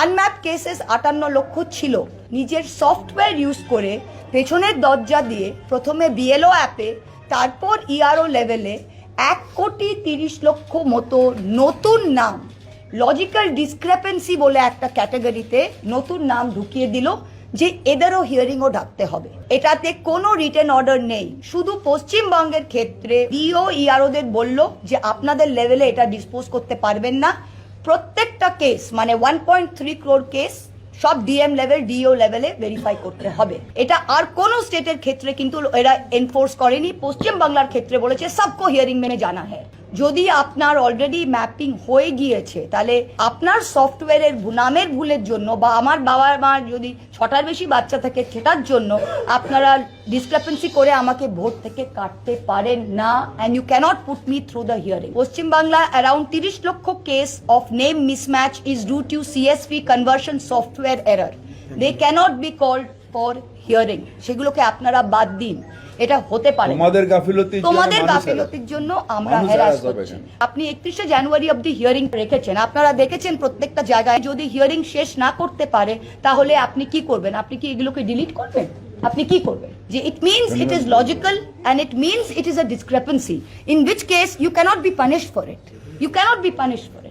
Unmap cases আটান্ন লক্ষ ছিল। নিজের সফটওয়্যার ইউজ করে পেছনের দরজা দিয়ে প্রথমে বিএলও অ্যাপে তারপর ইআরও লেভেলে এক কোটি তিরিশ লক্ষ মতো নতুন নাম লজিক্যাল ডিসক্রেপেন্সি বলে একটা ক্যাটাগরিতে নতুন নাম ঢুকিয়ে দিল, যে এদেরও হিয়ারিংও ডাকতে হবে। এটাতে কোনো রিটেন অর্ডার নেই। শুধু পশ্চিমবঙ্গের ক্ষেত্রে ডিও ইআরওদের বলল যে আপনাদের লেভেলে এটা ডিসপোজ করতে পারবেন না। প্রত্যেকটা কেস মানে one point three crore case সব ডিএম লেভেল ডিও লেভেলে ভেরিফাই করতে হবে। এটা আর কোনো স্টেটের ক্ষেত্রে কিন্তু এরা এনফোর্স করেনি। পশ্চিম বাংলার ক্ষেত্রে বলেছে, সবকো হিয়ারিং মেনে জানা হ্যাঁ যদি আপনার অলরেডি ম্যাপিং হয়ে গিয়েছে, তাহলে আপনার সফটওয়্যারের নামের ভুলের জন্য বা আমার বাবা মার যদি ছটার বেশি বাচ্চা থাকে সেটার জন্য আপনারা ডিসক্রিপেন্সি করে আমাকে ভোট থেকে কাটতে পারেন না। And you cannot put me through the hearing Paschimbangla around তিরিশ লক্ষ case of name mismatch is due to CSP conversion software error they cannot be called for hearing সেগুলোকে আপনারা বাদ দিন। এটা হতে পারে। তোমাদের গাফিলতির জন্য তোমাদের গাফিলতির জন্য আমরা হ্যারাস করছি। আপনি একত্রিশে জানুয়ারি অবধি হিয়ারিং রেখেছেন। আপনারা দেখেছেন প্রত্যেকটা জায়গায় যদি হিয়ারিং শেষ না করতে পারে তাহলে আপনি কি করবেন? আপনি কি এগুলোকে ডিলিট করবেন? আপনি কি করবেন? যে it means it is logical and it means it is a discrepancy in which case you cannot be punished for it you cannot be punished for